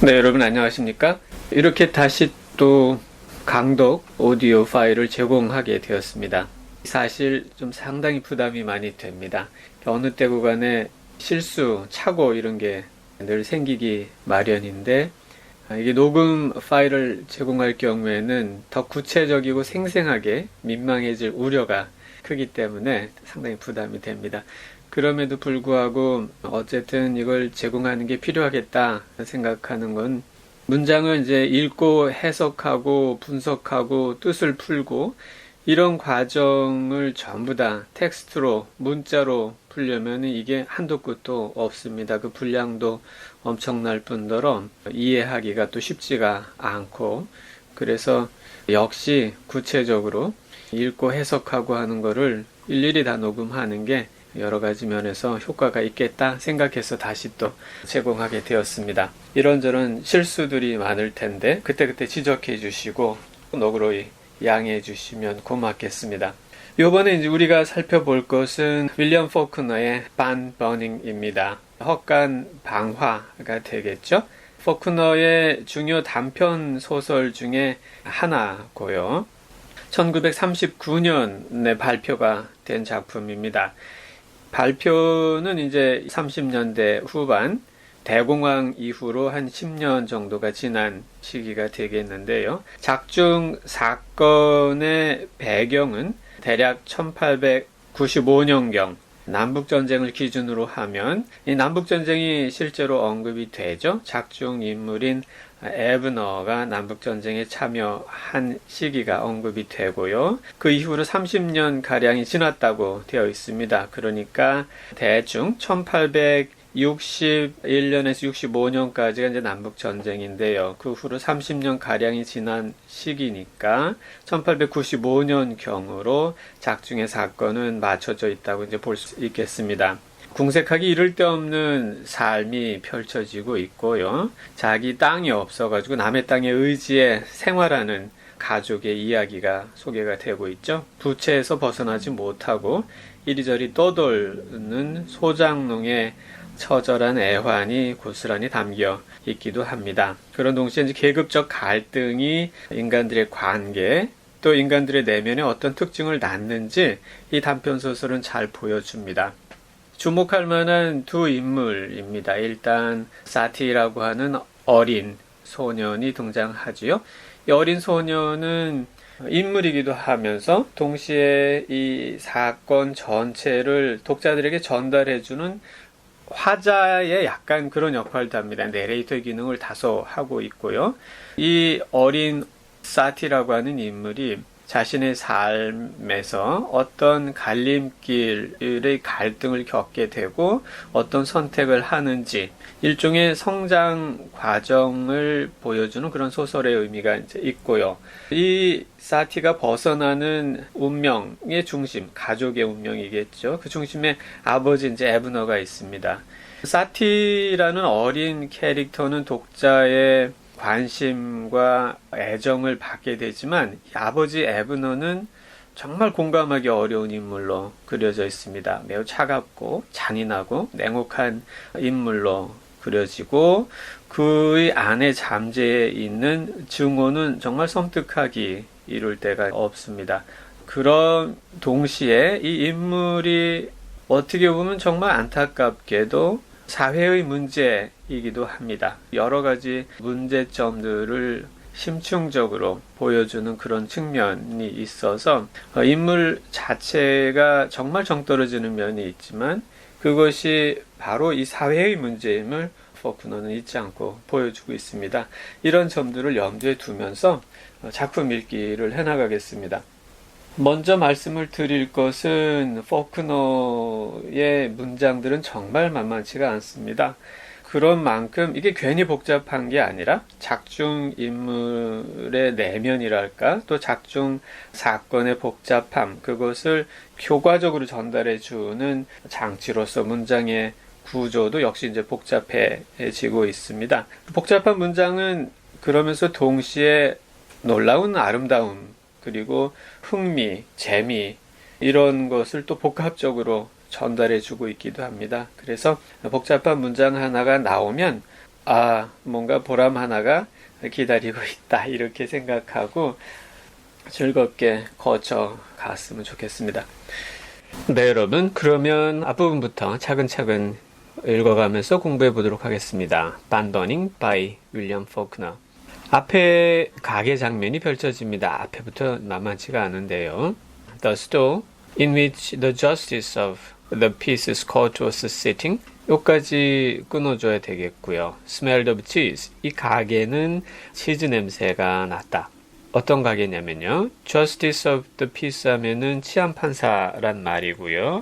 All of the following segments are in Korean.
네, 여러분 안녕하십니까? 이렇게 다시 또 강독 오디오 파일을 제공하게 되었습니다. 사실 좀 상당히 부담이 많이 됩니다. 어느 때 구간에 실수, 착오 이런 게 늘 생기기 마련인데 아, 이게 녹음 파일을 제공할 경우에는 더 구체적이고 생생하게 민망해질 우려가 크기 때문에 상당히 부담이 됩니다. 그럼에도 불구하고 어쨌든 이걸 제공하는 게 필요하겠다 생각하는 건 문장을 이제 읽고 해석하고 분석하고 뜻을 풀고 이런 과정을 전부 다 텍스트로 문자로 풀려면 이게 한도 끝도 없습니다. 그 분량도 엄청날 뿐더러 이해하기가 또 쉽지가 않고 그래서 역시 구체적으로 읽고 해석하고 하는 거를 일일이 다 녹음하는 게 여러 가지 면에서 효과가 있겠다 생각해서 다시 또 제공하게 되었습니다. 이런저런 실수들이 많을 텐데 그때그때 지적해 주시고 너그러이 양해해 주시면 고맙겠습니다. 이번에 이제 우리가 살펴볼 것은 윌리엄 포크너의 반 버닝입니다. 헛간 방화가 되겠죠. 포크너의 중요 단편 소설 중에 하나고요. 1939년에 발표가 된 작품입니다. 발표는 이제 30년대 후반 대공황 이후로 한 10년 정도가 지난 시기가 되겠는데요. 작중 사건의 배경은 대략 1895년경 남북전쟁을 기준으로 하면 이 남북전쟁이 실제로 언급이 되죠. 작중 인물인 에브너가 남북전쟁에 참여한 시기가 언급이 되고요. 그 이후로 30년 가량이 지났다고 되어 있습니다. 그러니까 대충 1861년에서 65년까지가 이제 남북 전쟁인데요. 그 후로 30년 가량이 지난 시기니까 1895년 경으로 작중의 사건은 맞춰져 있다고 이제 볼 수 있겠습니다. 궁색하기 이를 데 없는 삶이 펼쳐지고 있고요. 자기 땅이 없어가지고 남의 땅에 의지해 생활하는 가족의 이야기가 소개가 되고 있죠. 부채에서 벗어나지 못하고 이리저리 떠돌는 소장농의 처절한 애환이 고스란히 담겨 있기도 합니다. 그런 동시에 이제 계급적 갈등이 인간들의 관계, 또 인간들의 내면에 어떤 특징을 낳는지 이 단편 소설은 잘 보여줍니다. 주목할 만한 두 인물입니다. 일단 사티라고 하는 어린 소년이 등장하지요. 이 어린 소년은 인물이기도 하면서 동시에 이 사건 전체를 독자들에게 전달해주는 화자의 약간 그런 역할도 합니다. 내레이터 기능을 다소 하고 있고요. 이 어린 사티라고 하는 인물이 자신의 삶에서 어떤 갈림길의 갈등을 겪게 되고 어떤 선택을 하는지 일종의 성장 과정을 보여주는 그런 소설의 의미가 이제 있고요. 이 사티가 벗어나는 운명의 중심, 가족의 운명이겠죠. 그 중심에 아버지 이제 에브너가 있습니다. 사티라는 어린 캐릭터는 독자의 관심과 애정을 받게 되지만 아버지 에브너는 정말 공감하기 어려운 인물로 그려져 있습니다. 매우 차갑고 잔인하고 냉혹한 인물로 그려지고 그의 안에 잠재해 있는 증오는 정말 섬뜩하기 이룰 데가 없습니다. 그런 동시에 이 인물이 어떻게 보면 정말 안타깝게도 사회의 문제이기도 합니다. 여러 가지 문제점들을 심층적으로 보여주는 그런 측면이 있어서 어, 인물 자체가 정말 정떨어지는 면이 있지만 그것이 바로 이 사회의 문제임을 포크너는 잊지 않고 보여주고 있습니다. 이런 점들을 염두에 두면서 어, 작품 읽기를 해나가겠습니다. 먼저 말씀을 드릴 것은 포크너의 문장들은 정말 만만치가 않습니다. 그런 만큼 이게 괜히 복잡한 게 아니라 작중 인물의 내면이랄까 또 작중 사건의 복잡함 그것을 효과적으로 전달해 주는 장치로서 문장의 구조도 역시 이제 복잡해지고 있습니다. 복잡한 문장은 그러면서 동시에 놀라운 아름다움 그리고 흥미, 재미 이런 것을 또 복합적으로 전달해 주고 있기도 합니다. 그래서 복잡한 문장 하나가 나오면 아, 뭔가 보람 하나가 기다리고 있다. 이렇게 생각하고 즐겁게 거쳐 갔으면 좋겠습니다. 네, 여러분. 그러면 앞부분부터 차근차근 읽어가면서 공부해 보도록 하겠습니다. Abandoning by William Faulkner. 앞에 가게 장면이 펼쳐집니다. 앞에부터 만만치가 않은데요. The store in which the justice of the peace's court was sitting. 여기까지 끊어줘야 되겠고요. Smelled of cheese. 이 가게는 치즈 냄새가 났다. 어떤 가게냐면요. Justice of the peace 하면은 치안 판사란 말이고요.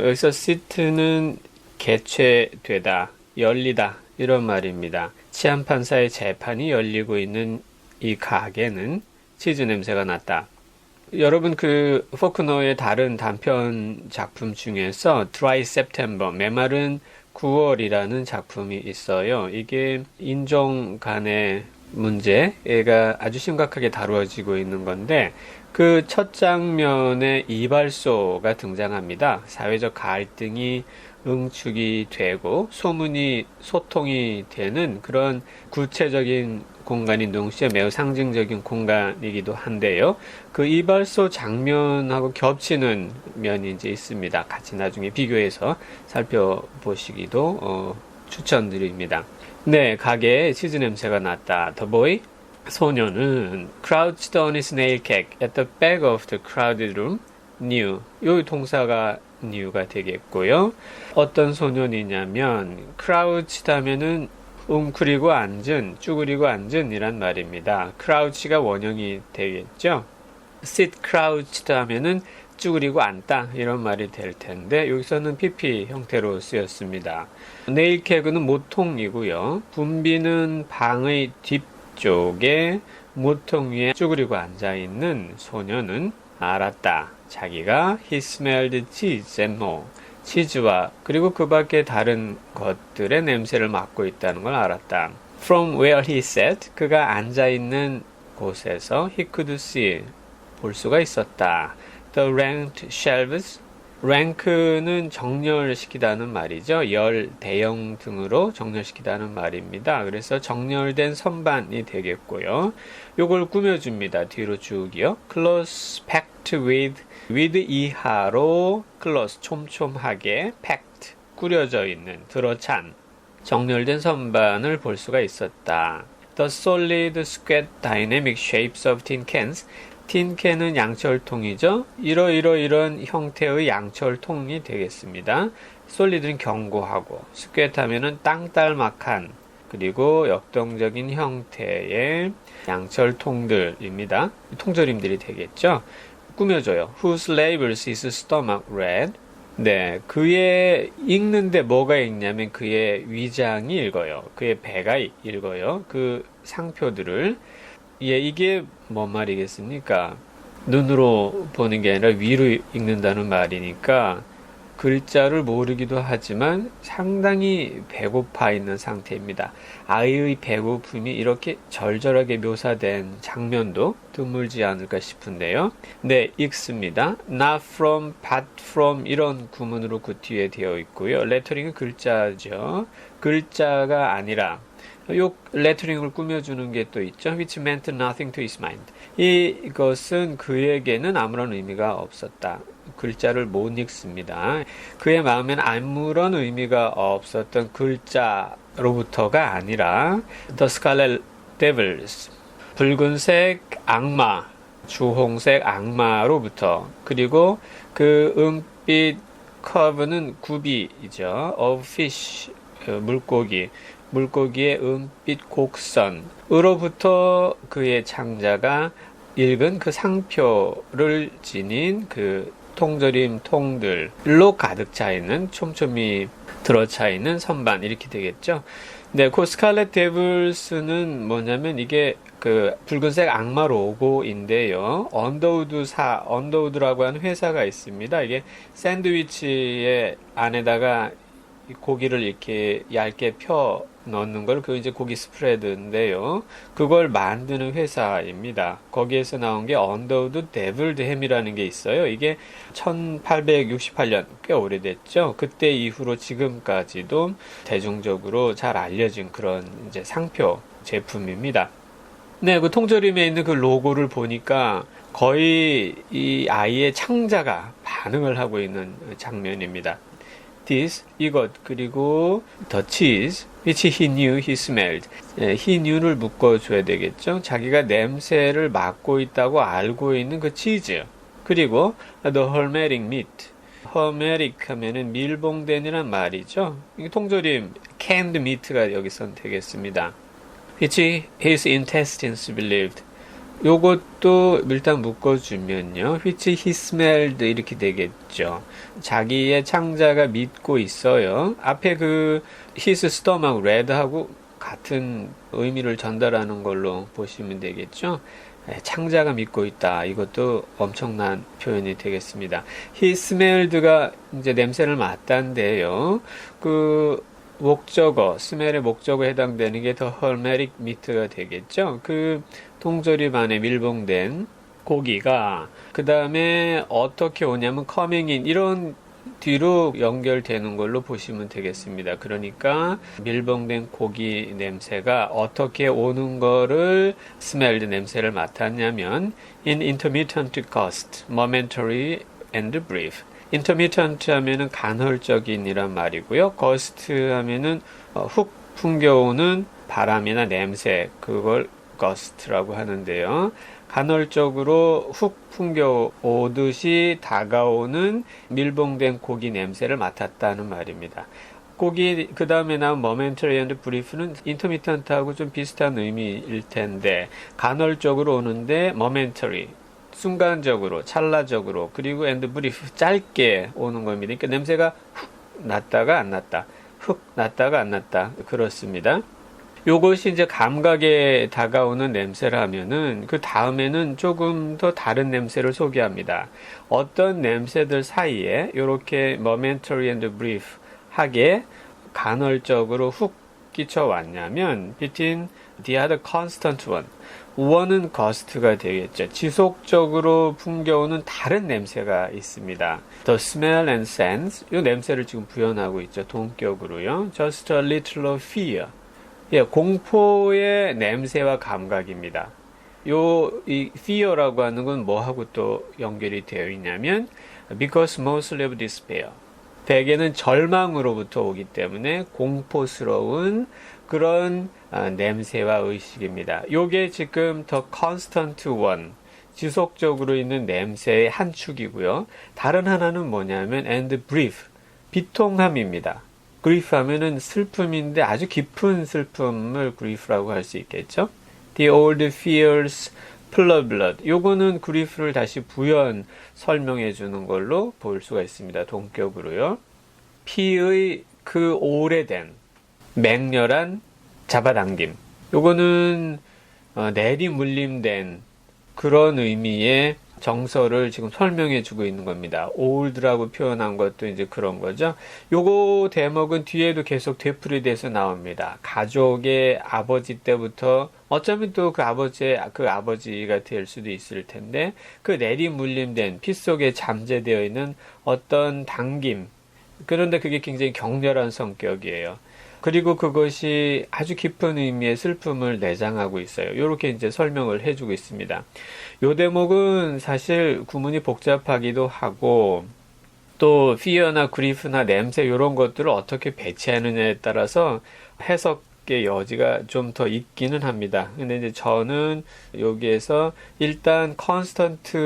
여기서 sit는 개최되다, 열리다 이런 말입니다. 치안 판사의 재판이 열리고 있는 이 가게는 치즈 냄새가 났다. 여러분 그 포크너의 다른 단편 작품 중에서 Dry September 메마른 9월이라는 작품이 있어요. 이게 인종 간의 문제가 아주 심각하게 다루어지고 있는 건데 그 첫 장면에 이발소가 등장합니다. 사회적 갈등이 응축이 되고 소문이 소통이 되는 그런 구체적인 공간인 동시에 매우 상징적인 공간이기도 한데요. 그 이발소 장면하고 겹치는 면이 이제 있습니다. 같이 나중에 비교해서 살펴보시기도 어, 추천드립니다. 네, 가게에 치즈 냄새가 났다. The boy 소녀는 crouched on his nail keg at the back of the crowded room. knew. 요 동사가 new가 되겠고요. 어떤 소년이냐면 crouched 하면은 웅크리고 앉은, 쭈그리고 앉은 이란 말입니다. crouch가 원형이 되겠죠. sit crouched 하면은 쭈그리고 앉다 이런 말이 될 텐데 여기서는 PP 형태로 쓰였습니다. 네일 캐그는 모통이고요. 분비는 방의 뒤쪽에 모통 위에 쭈그리고 앉아 있는 소녀는 알았다. 자기가 he smelled cheese and more. 치즈와 그리고 그 밖에 다른 것들의 냄새를 맡고 있다는 걸 알았다. From where he sat, 그가 앉아 있는 곳에서 he could see, 볼 수가 있었다. The ranked shelves, rank는 정렬시키다는 말이죠. 열, 대형 등으로 정렬시키다는 말입니다. 그래서 정렬된 선반이 되겠고요. 요걸 꾸며줍니다. 뒤로 쭉이요. Close packed with, with 이하로 close, 촘촘하게 packed, 꾸려져 있는, 들어찬, 정렬된 선반을 볼 수가 있었다. The solid, square, dynamic shapes of tin cans. 틴캔은 양철통이죠. 이러이러 이런 형태의 양철통이 되겠습니다. 솔리드는 견고하고, 스퀘트하면은 땅딸막한 그리고 역동적인 형태의 양철통들입니다. 통조림들이 되겠죠. 꾸며줘요. Whose labels is stomach red? 네, 그의 읽는데 뭐가 읽냐면 그의 위장이 읽어요. 그의 배가 읽어요. 그 상표들을 예, 이게 뭔 말이겠습니까? 눈으로 보는 게 아니라 위로 읽는다는 말이니까 글자를 모르기도 하지만 상당히 배고파 있는 상태입니다. 아이의 배고픔이 이렇게 절절하게 묘사된 장면도 드물지 않을까 싶은데요. 네, 읽습니다. Not from, but from 이런 구문으로 그 뒤에 되어 있고요. 레터링은 글자죠. 글자가 아니라 요 레터링을 꾸며주는 게 또 있죠. which meant nothing to his mind. 이것은 그에게는 아무런 의미가 없었다. 글자를 못 읽습니다. 그의 마음에는 아무런 의미가 없었던 글자로부터가 아니라 The Scarlet Devils, 붉은색 악마, 주홍색 악마로부터 그리고 그 은빛 커브는 구비이죠. of fish, 물고기, 물고기의 은빛 곡선으로부터 그의 창자가 읽은 그 상표를 지닌 그 통조림 통들로 가득 차 있는 촘촘히 들어차 있는 선반 이렇게 되겠죠. 네, 그 스칼렛 데블스는 뭐냐면 이게 그 붉은색 악마 로고인데요. 언더우드사, 언더우드라고 하는 회사가 있습니다. 이게 샌드위치의 안에다가 고기를 이렇게 얇게 펴 넣는 걸 그 이제 고기 스프레드인데요. 그걸 만드는 회사입니다. 거기에서 나온 게 언더우드 데블드 햄이라는 게 있어요. 이게 1868년 꽤 오래됐죠. 그때 이후로 지금까지도 대중적으로 잘 알려진 그런 이제 상표 제품입니다. 네, 그 통조림에 있는 그 로고를 보니까 거의 이 아이의 창자가 반응을 하고 있는 장면입니다. this 이것 그리고 the cheese which he knew he smelled 예, he knew를 묶어줘야 되겠죠 자기가 냄새를 맡고 있다고 알고 있는 그 치즈 그리고 the hermetic meat hermetic 하면은 밀봉된이란 말이죠 이게 통조림 canned meat가 여기선 되겠습니다 which his intestines believed 요것도 일단 묶어주면요. which he smelled 이렇게 되겠죠. 자기의 창자가 믿고 있어요. 앞에 그 his stomach red하고 같은 의미를 전달하는 걸로 보시면 되겠죠. 네, 창자가 믿고 있다. 이것도 엄청난 표현이 되겠습니다. he smelled가 이제 냄새를 맡다인데요. 그 목적어, 스멜의 목적어에 해당되는 게 더 헐메릭 미트가 되겠죠. 그 통조림 안에 밀봉된 고기가 그 다음에 어떻게 오냐면 커밍인 이런 뒤로 연결되는 걸로 보시면 되겠습니다. 그러니까 밀봉된 고기 냄새가 어떻게 오는 거를 스멜드 냄새를 맡았냐면 in intermittent gust, momentary and brief. Intermittent 하면은 간헐적인이란 말이고요. gust 하면은 어, 훅 풍겨오는 바람이나 냄새 그걸 gust라고 하는데요. 간헐적으로 훅 풍겨오듯이 다가오는 밀봉된 고기 냄새를 맡았다는 말입니다. 고기 그 다음에 나온 momentary and brief는 intermittent하고 좀 비슷한 의미일 텐데 간헐적으로 오는데 momentary 순간적으로 찰나적으로 그리고 brief 짧게 오는 겁니다. 그러니까 냄새가 훅 났다가 안 났다, 훅 났다가 안 났다 그렇습니다. 요것이 이제 감각에 다가오는 냄새라면은 그 다음에는 조금 더 다른 냄새를 소개합니다. 어떤 냄새들 사이에 이렇게 momentary and brief 하게 간헐적으로 훅 끼쳐 왔냐면 between the other constant one 원은 거스트가 되겠죠. 지속적으로 풍겨오는 다른 냄새가 있습니다. The smell and sense 이 냄새를 지금 부연하고 있죠. 동격으로요. Just a little of fear 예, 공포의 냄새와 감각입니다. 요, 이 fear라고 하는 건 뭐하고 또 연결이 되어 있냐면 because mostly of despair. 대개는 절망으로부터 오기 때문에 공포스러운 그런 아, 냄새와 의식입니다. 요게 지금 더 constant one. 지속적으로 있는 냄새의 한 축이고요. 다른 하나는 뭐냐면 and brief. 비통함입니다. grief 하면은 슬픔인데 아주 깊은 슬픔을 grief라고 할 수 있겠죠. The old fears flood blood. 요거는 grief를 다시 부연 설명해 주는 걸로 볼 수가 있습니다. 동격으로요. 피의 그 오래된 맹렬한 잡아당김. 요거는 어, 내리물림된 그런 의미의 정서를 지금 설명해 주고 있는 겁니다. old라고 표현한 것도 이제 그런 거죠. 요거 대목은 뒤에도 계속 되풀이돼서 나옵니다. 가족의 아버지 때부터 어쩌면 또 그 아버지의 그 아버지가 될 수도 있을 텐데 그 내리물림된 피 속에 잠재되어 있는 어떤 당김 그런데 그게 굉장히 격렬한 성격이에요. 그리고 그것이 아주 깊은 의미의 슬픔을 내장하고 있어요. 이렇게 이제 설명을 해주고 있습니다. 요 대목은 사실 구문이 복잡하기도 하고 또 피어나 그리프나 냄새 이런 것들을 어떻게 배치하느냐에 따라서 해석의 여지가 좀 더 있기는 합니다. 근데 이제 저는 여기에서 일단 컨스턴트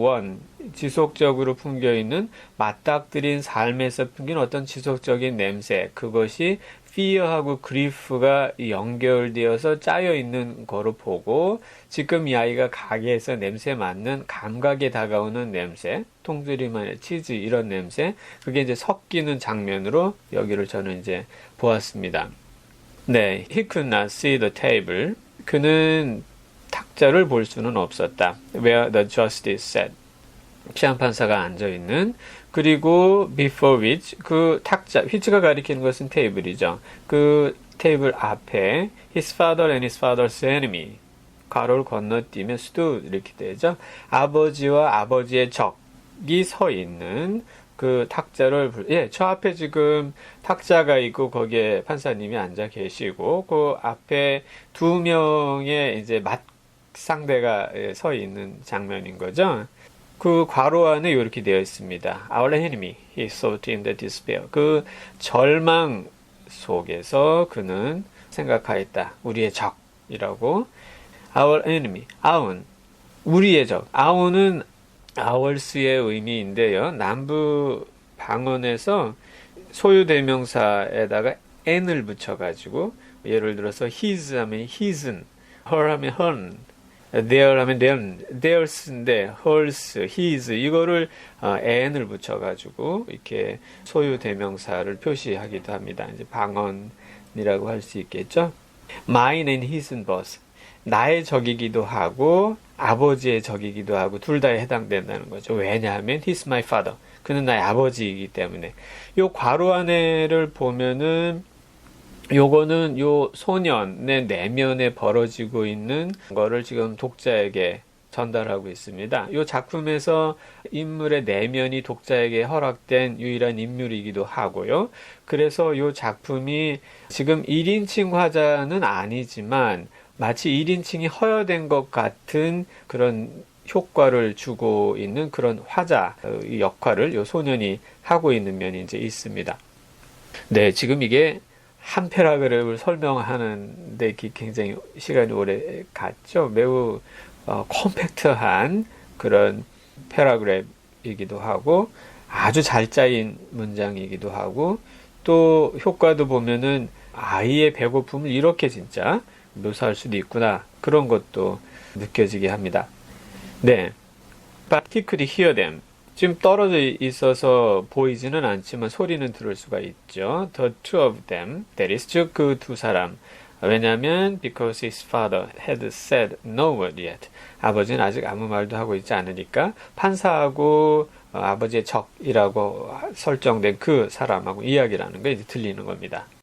원 지속적으로 풍겨 있는 맞닥뜨린 삶에서 풍긴 어떤 지속적인 냄새 그것이 fear하고 grief가 연결되어서 짜여 있는 거로 보고 지금 이 아이가 가게에서 냄새 맡는 감각에 다가오는 냄새, 통조림안에 치즈 이런 냄새, 그게 이제 섞이는 장면으로 여기를 저는 이제 보았습니다. 네, he could not see the table. 그는 탁자를 볼 수는 없었다. Where the justice sat. 시한 판사가 앉아 있는 그리고 before which 그 탁자 which가 가리키는 것은 테이블이죠. 그 테이블 앞에 his father and his father's enemy 가로를 건너뛰면 stood 이렇게 되죠. 아버지와 아버지의 적이 서 있는 그 탁자를 불- 예, 저 앞에 지금 탁자가 있고 거기에 판사님이 앉아 계시고 그 앞에 두 명의 이제 맞 상대가 예, 서 있는 장면인 거죠. 그 괄호 안에 이렇게 되어 있습니다. Our enemy, he sought in the despair. 그 절망 속에서 그는 생각하였다. 우리의 적이라고. Our enemy, 아운, 우리의 적. 아운은 아월스의 의미인데요. 남부 방언에서 소유 대명사에다가 n을 붙여가지고 예를 들어서 his 하면 his은, her 하면 her, their 하면 their, theirs인데 hers, his 이거를 어, n을 붙여가지고 이렇게 소유 대명사를 표시하기도 합니다. 이제 방언이라고 할 수 있겠죠. Mine and his은 both. 나의 적이기도 하고 아버지의 적이기도 하고 둘 다에 해당된다는 거죠. 왜냐하면 he's my father. 그는 나의 아버지이기 때문에. 요 괄호 안에를 보면은 요거는 요 소년의 내면에 벌어지고 있는 거를 지금 독자에게 전달하고 있습니다. 요 작품에서 인물의 내면이 독자에게 허락된 유일한 인물이기도 하고요. 그래서 요 작품이 지금 1인칭 화자는 아니지만 마치 1인칭이 허여된 것 같은 그런 효과를 주고 있는 그런 화자 의 역할을 요 소년이 하고 있는 면이 이제 있습니다. 네, 지금 이게 한 패러그래프를 설명하는데 기- 굉장히 시간이 오래 갔죠. 매우 어, 컴팩트한 그런 패러그래프이기도 하고 아주 잘 짜인 문장이기도 하고 또 효과도 보면은 아이의 배고픔을 이렇게 진짜 묘사할 수도 있구나 그런 것도 느껴지게 합니다. 네, could hear them. 지금 떨어져 있어서 보이지는 않지만 소리는 들을 수가 있죠. The two of them, that is 즉 그 두 사람. 왜냐하면 because his father had said no word yet. 아버지는 아직 아무 말도 하고 있지 않으니까 판사하고 어, 아버지의 적이라고 설정된 그 사람하고 이야기라는 게 이제 들리는 겁니다.